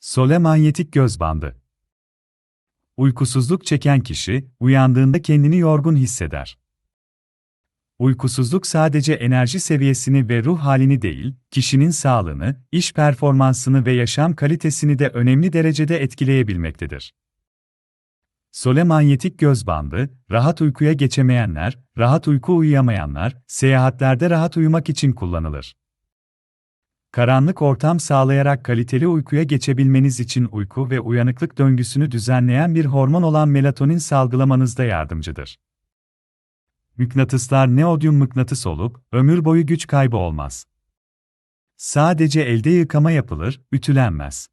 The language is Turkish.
Sole manyetik göz bandı. Uykusuzluk çeken kişi, uyandığında kendini yorgun hisseder. Uykusuzluk sadece enerji seviyesini ve ruh halini değil, kişinin sağlığını, iş performansını ve yaşam kalitesini de önemli derecede etkileyebilmektedir. Sole manyetik göz bandı, rahat uykuya geçemeyenler, rahat uyku uyuyamayanlar, seyahatlerde rahat uyumak için kullanılır. Karanlık ortam sağlayarak kaliteli uykuya geçebilmeniz için uyku ve uyanıklık döngüsünü düzenleyen bir hormon olan melatonin salgılamanızda yardımcıdır. Mıknatıslar neodyum mıknatıs olup, ömür boyu güç kaybı olmaz. Sadece elde yıkama yapılır, ütülenmez.